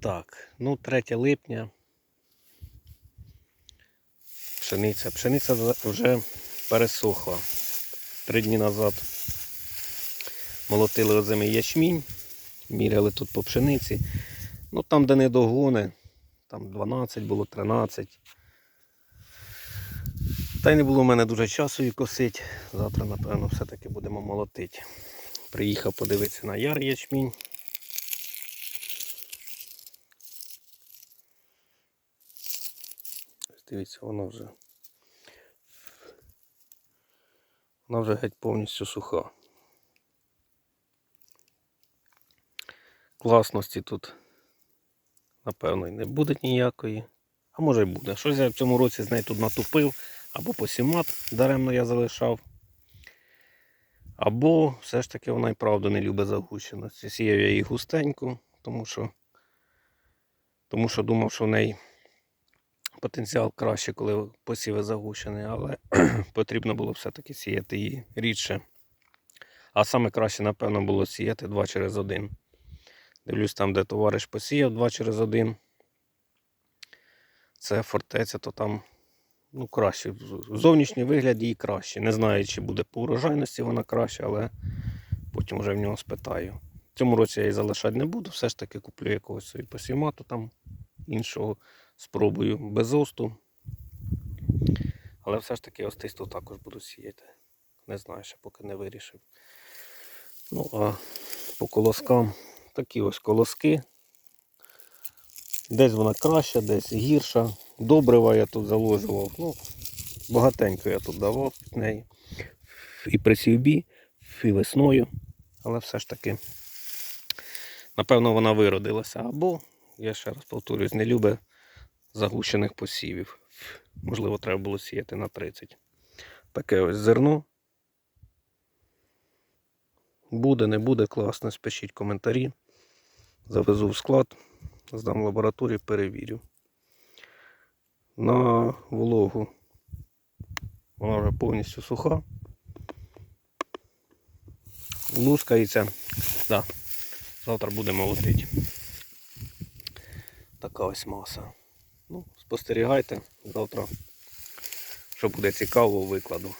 Так, ну 3 липня. Пшениця. Пшениця вже пересохла. Три дні назад молотили озимий ячмінь, міряли тут по пшениці. Ну там, де не догони, там 12 було, 13. Та й не було в мене дуже часу її косити. Завтра, напевно, все-таки будемо молотити. Приїхав подивитися на яр ячмінь. Дивіться, вона вже. Вона вже геть повністю суха. Класності тут, напевно, і не буде ніякої. А може й буде. Щось я в цьому році з нею тут натупив, або посімат даремно я залишав. Або все ж таки вона і правда не любить загущеності. Сіяв я її густенько, тому що, тому що думав, що в неї потенціал краще, коли посіви загущений, але потрібно було все-таки сіяти її рідше. А саме краще, напевно, було сіяти 2 через 1. Дивлюсь, там, де товариш посіяв 2 через 1. Це фортеця, то там ну, краще. Зовнішній вигляд її краще. Не знаю, чи буде по урожайності вона краще, але потім вже в нього спитаю. В цьому році я її залишати не буду, все ж таки куплю якогось посімату там іншого. Спробую без осту. Але все ж таки остисту також буду сіяти. Не знаю, ще поки не вирішив. Ну, а по колоскам такі ось колоски. Десь вона краща, десь гірша. Добрива я тут заложував. Ну, багатенько я тут давав від неї. І при сівбі, і весною. Але все ж таки, напевно, вона виродилася. Або, я ще раз повторюсь, не любить загущених посівів. Можливо, треба було сіяти на 30. Таке ось зерно. Буде, не буде, класно, спишіть коментарі. Завезу в склад, здам в лабораторію, перевірю. На вологу вона вже повністю суха. Лускається. Да. Завтра будемо молотити. Така маса. Ну, спостерігайте завтра, що буде цікаво, викладу.